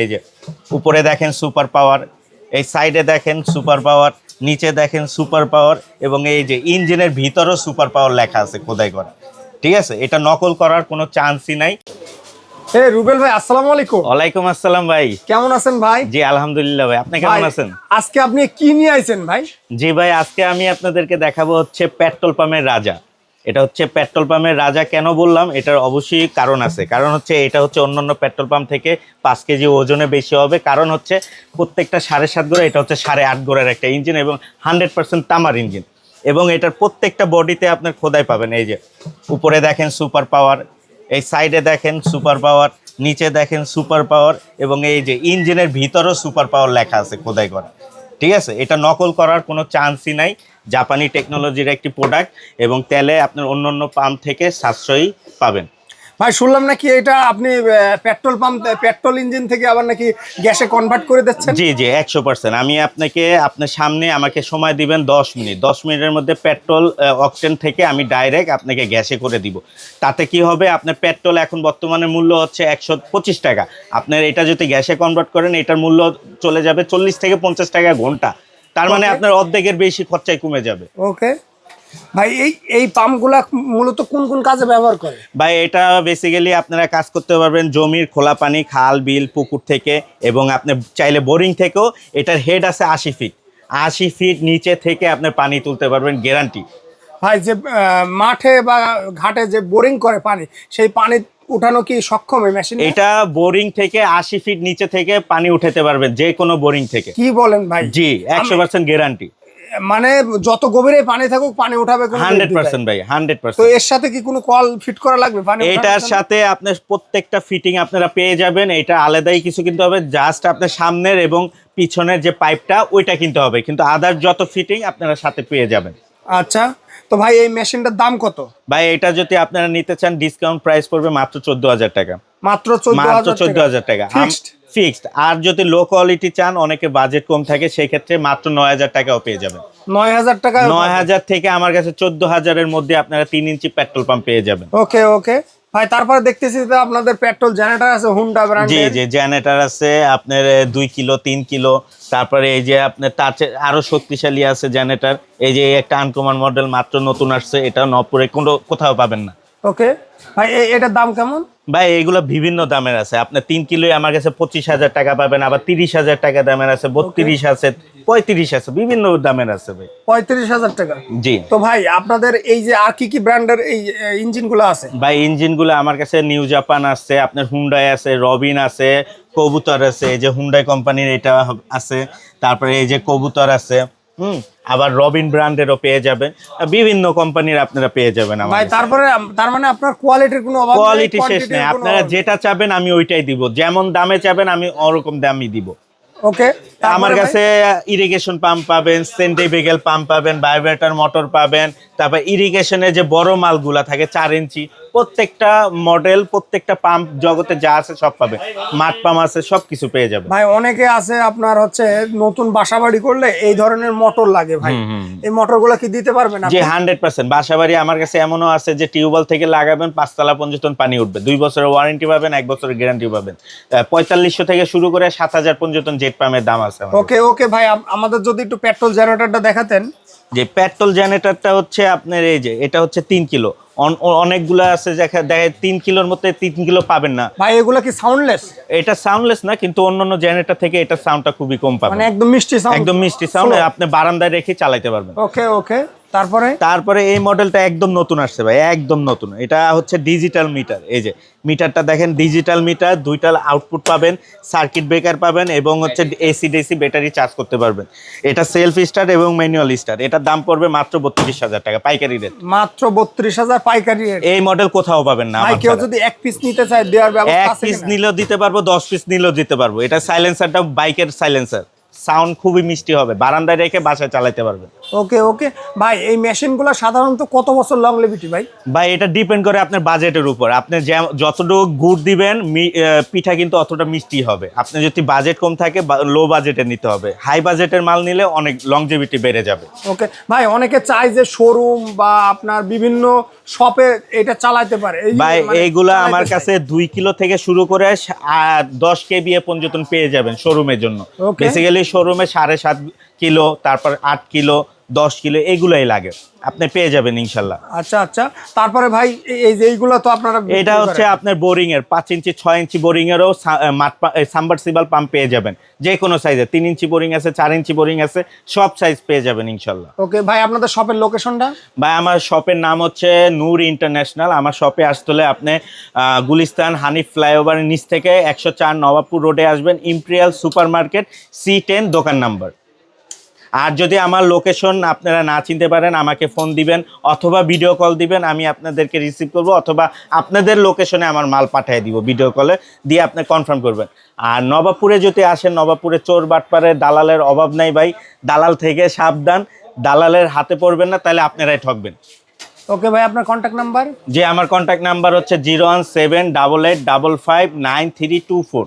এই যে উপরে দেখেন সুপার পাওয়ার এই সাইডে দেখেন সুপার পাওয়ার নিচে দেখেন সুপার পাওয়ার এবং এই যে ইঞ্জিনের ভিতরও সুপার পাওয়ার লেখা আছে খোদাই করা। ঠিক আছে? এটা নকল করার কোনো চান্সই নাই। হে রুবেল ভাই আসসালামু আলাইকুম। ওয়ালাইকুম আসসালাম ভাই। কেমন আছেন ভাই? জি আলহামদুলিল্লাহ ভাই। আপনি কেমন আছেন? আজকে আপনি কি নিয়ে আইছেন ভাই? জি ভাই আজকে আমি আপনাদেরকে দেখাবো হচ্ছে পেট্রোল পাম্পের রাজা। এটা হচ্ছে পেট্রোল পাম্পের রাজা কেন বললাম? এটার অবশ্যই কারণ আছে। কারণ হচ্ছে এটা হচ্ছে অন্যান্য পেট্রোল পাম্প থেকে পাঁচ কেজি ওজনে বেশি হবে। কারণ হচ্ছে প্রত্যেকটা সাড়ে সাত গোড়া, এটা হচ্ছে সাড়ে আট গোড়ার একটা ইঞ্জিন এবং হান্ড্রেড পার্সেন্ট তামার ইঞ্জিন। এবং এটার প্রত্যেকটা বডিতে আপনার খোদাই পাবেন। এই যে, উপরে দেখেন সুপার পাওয়ার, এই সাইডে দেখেন সুপার পাওয়ার, নিচে দেখেন সুপার পাওয়ার এবং এই যে ইঞ্জিনের ভিতরও সুপার পাওয়ার লেখা আছে খোদাই করা। ঠিক আছে? এটা নকল করার কোনো চান্সই নাই। জাপানি টেকনোলজির একটি প্রোডাক্ট এবং তেলে আপনার অন্য অন্য পাম্প থেকে সাশ্রয়ী পাবেন। ভাই শুনলাম নাকি এটা আপনি পেট্রোল পাম্প পেট্রোল ইঞ্জিন থেকে আবার নাকি গ্যাসে কনভার্ট করে দিচ্ছেন? জি জি একশো পার্সেন্ট আমি আপনাকে আপনার সামনে আমাকে সময় দিবেন দশ মিনিট। দশ মিনিটের মধ্যে পেট্রোল অকটেন থেকে আমি ডাইরেক্ট আপনাকে গ্যাসে করে দিব। তাতে কি হবে? আপনার পেট্রোল এখন বর্তমানে মূল্য হচ্ছে একশো পঁচিশ টাকা। আপনার এটা যদি গ্যাসে কনভার্ট করেন এটার মূল্য চলে যাবে চল্লিশ থেকে পঞ্চাশ টাকা ঘণ্টা। তার মানে আপনার অর্ধেকের বেশি খরচায় কমে যাবে। ওকে ভাই এই এই পাম্পগুলা মূলত কোন কোন কাজে ব্যবহার করে? ভাই এটা বেসিক্যালি আপনারা কাজ করতে পারবেন জমির খোলা পানি খাল বিল পুকুর থেকে এবং আপনি চাইলে বোরিং থেকেও এটার হেড আছে আশি ফিট আশি ফিট নিচে থেকে আপনার পানি তুলতে পারবেন গ্যারান্টি ভাই যে মাঠে বা ঘাটে যে বোরিং করে পানি সেই পানি উঠানো কি সক্ষম এই মেশিন? এটা বোরিং থেকে আশি ফিট নিচে থেকে পানি উঠাতে পারবেন যে কোনো বোরিং থেকে। কি বলেন ভাই? জি একশো পার্সেন্ট গ্যারান্টি মানে যত গভীরে পানি থাকুক পানি উঠাবে হান্ড্রেড পার্সেন্ট ভাই হান্ড্রেড তো পার্সেন্ট। এর সাথে কি কোনো কল ফিট করা লাগবে পানি এটার সাথে আপনার প্রত্যেকটা ফিটিং আপনারা পেয়ে যাবেন এটা আলাদাই কিছু কিনতে হবে জাস্ট আপনার সামনের এবং পিছনের যে পাইপটা ওইটা কিনতে হবে। কিন্তু আদার যত ফিটিং আপনারা সাথে পেয়ে যাবেন। আচ্ছা তো ভাই এই মেশিনটার দাম কত? ভাই এটা যদি আপনারা নিতে চান ডিসকাউন্ট প্রাইস পড়বে মাত্র চোদ্দ হাজার টাকা। মাত্র মাত্র চোদ্দ হাজার টাকা। ফিক্সড ফিক্সড আর যদি লো কোয়ালিটি চান অনেকে বাজেট কম থাকে সেই ক্ষেত্রে মাত্র নয় হাজার টাকাও পেয়ে যাবেন। নয় হাজার টাকা নয় হাজার থেকে আমার কাছে চোদ্দ হাজারের মধ্যে আপনারা তিন ইঞ্চি পেট্রোল পাম্প পেয়ে যাবেন। ওকে ওকে ভাই তারপরে দেখতেছি যে আপনাদের পেট্রোল জেনারেটর আছে হুন্ডা জি ব্র্যান্ডের জি জেনারেটর আছে আপনার দুই কিলো তিন কিলো তারপরে এই যে আপনার আরও শক্তিশালী আছে জেনারেটর এই যে একটা আনকমন মডেল মাত্র নতুন আসছে এটা নপুরে কোনো কোথাও পাবেন না। ওকে ভাই এটার দাম কেমন? ভাই এগুলো বিভিন্ন দামের আছে আপনার তিন কিলোই আমার কাছে পঁচিশ হাজার টাকা পাবেন আবার তিরিশ হাজার টাকা দামের আছে বত্রিশ আছে পঁয়ত্রিশ আছে বিভিন্ন দামের আছে ভাই। পঁয়ত্রিশ হাজার টাকা। জি। তো ভাই আপনাদের এই যে আর কি কি ব্র্যান্ডের এই ইঞ্জিনগুলো আছে? ভাই ইঞ্জিনগুলো আমার কাছে নিউ জাপান আছে আপনার হুন্ডাই আছে রবিন আছে কবুতর আছে এই যে হুন্ডাই কোম্পানির এটা আছে তারপরে এই যে কবুতর আছে হুম আবার রবিন ব্র্যান্ডেরও পেয়ে যাবেন। বিভিন্ন কোম্পানির আপনারা পেয়ে যাবেন ভাই তারপরে তার মানে আপনার কোয়ালিটির কোনো অভাব কোয়ালিটি শেষ নেই। আপনারা যেটা চাবেন আমি ওইটাই দিব। যেমন দামে চাবেন আমি ওরকম দামই দিব। ওকে আমার কাছে ইরিগেশন পাম্প পাবেন সেন্টিফিক্যাল পাম্প পাবেন ভাইব্রেটর মোটর পাবেন তারপর ইরিগেশনের যে বড় মালগুলা থাকে চার ইঞ্চি প্রত্যেকটা মডেল প্রত্যেকটা পাম্প জগতে যা আছে সব পাবেন। মাঠ পাম্প আছে সব কিছু পেয়ে যাবেন। ভাই অনেকে আছে আপনার হচ্ছে নতুন বাসা বাড়ি করলে এই ধরনের মোটর লাগে ভাই। এই মোটর মোটরগুলো কি দিতে পারবেন যে হান্ড্রেড পার্সেন্ট বাসাবাড়ি আমার কাছে এমনও আছে যে টিউবওয়েল থেকে লাগাবেন পাঁচতলা পর্যন্ত পানি উঠবে। দুই বছরের ওয়ারেন্টি পাবেন এক বছরের গ্যারান্টি পাবেন। পঁয়তাল্লিশশো থেকে শুরু করে সাত হাজার পর্যন্ত জেট পাম্পের দাম আছে। কাছে। ওকে ওকে ভাই আমাদের যদি একটু পেট্রোল জেনারেটরটা দেখাতেন। যে পেট্রোল জেনারেটরটা হচ্ছে আপনার এই যে এটা হচ্ছে তিন কিলো। অনেকগুলো আছে দেখা দেখে তিন কিলোর মধ্যে তিন কিলো পাবেন না। ভাই এগুলো কি সাউন্ডলেস এটা সাউন্ডলেস না কিন্তু অন্যান্য জেনারেটর থেকে এটা সাউন্ডটা খুবই কম পাবেন। মানে একদম মিষ্টি সাউন্ড একদম মিষ্টি সাউন্ড আপনি বারান্দায় রেখে চালাইতে পারবেন। ওকে ওকে। তারপরে? তারপরে এই মডেলটা একদম নতুন আসছে ভাই একদম নতুন। এটা হচ্ছে ডিজিটাল মিটার এই যে মিটারটা দেখেন ডিজিটাল মিটার দুইটা আউটপুট পাবেন সার্কিট ব্রেকার পাবেন এবং হচ্ছে এসি ডিসি ব্যাটারি চার্জ করতে পারবেন। এটা সেলফ স্টার্ট এবং ম্যানুয়াল স্টার্ট এটার দাম পড়বে মাত্র বত্রিশ হাজার টাকা পাইকারি রেট মাত্র বত্রিশ হাজার পাইকারি রেট এই মডেল কোথাও পাবেন না কেউ যদি এক পিস নিতে চায় দেওয়ার ব্যবস্থা এক পিস নিলেও দিতে পারব দশ পিস নিলেও দিতে পারব। এটা সাইলেন্সারটা বাইকের সাইলেন্সার সাউন্ড খুবই মিষ্টি হবে। বারান্দায় রেখে বাসায় চালাতে পারবেন। ওকে ওকে। ভাই এই মেশিনগুলো সাধারণত কত বছর লং লিভিটি ভাই? বা এটা ডিপেন্ড করে আপনার বাজেটের উপর। আপনি যতটুকু গুড় দিবেন পিঠা কিন্তু অতটা মিষ্টি হবে। আপনি যদি বাজেট কম থাকে লো বাজেটে নিতে হবে। হাই বাজেটের মাল নিলে অনেক লংজিভিটি বেড়ে যাবে। ওকে। ভাই অনেকে চায় যে শোরুম বা আপনার বিভিন্ন শপে এটা চালাতে পারে। ভাই মানে এইগুলা আমার কাছে দুই কিলো থেকে শুরু করে দশ কেবি পর্যন্ত পেয়ে যাবেন শোরুমের জন্য. বেসিক্যালি শোরুমে সাড়ে সাত কিলো তারপর আট কিলো দশ কিলো এগুলাই লাগে। আপনি পেয়ে যাবেন ইনশাল্লাহ। আচ্ছা আচ্ছা। তারপরে ভাই এই- যে এইগুলো তো আপনারা এটা হচ্ছে আপনার বোরিং এর পাঁচ ইঞ্চি ছয় ইঞ্চি বোরিং এরও সাম্বারসিবল পাম্প পেয়ে যাবেন। যে কোনো সাইজে তিন ইঞ্চি বোরিং আছে চার ইঞ্চি বোরিং আছে সব সাইজ পেয়ে যাবেন ইনশাল্লাহ। ওকে ভাই আপনাদের শপের লোকেশনটা ভাই আমার শপের নাম হচ্ছে নূর ইন্টারন্যাশনাল। আমার শপে আসতে হলে আপনি গুলিস্তান হানিফ ফ্লাইওভারের নিচ থেকে একশো চার নবাবপুর রোডে আসবেন imperial super market C ten দোকান নাম্বার। আর যদি আমার লোকেশন আপনারা না চিনতে পারেন আমাকে ফোন দিবেন অথবা ভিডিও কল দিবেন আমি আপনাদেরকে রিসিভ করব অথবা আপনাদের লোকেশনে আমার মাল পাঠিয়ে দিব ভিডিও কলে দিয়ে আপনি কনফার্ম করবেন। আর নবাবপুরে যদি আসেন নবাবপুরে চোর বাটপারে দালালের অভাব নাই ভাই। দালাল থেকে সাবধান দালালের হাতে পড়বেন না তাহলে আপনারাই ঠকবেন। ওকে ভাই আপনার কন্ট্যাক্ট নাম্বার যে আমার কন্ট্যাক্ট নাম্বার হচ্ছে zero one seven double eight double five nine three two four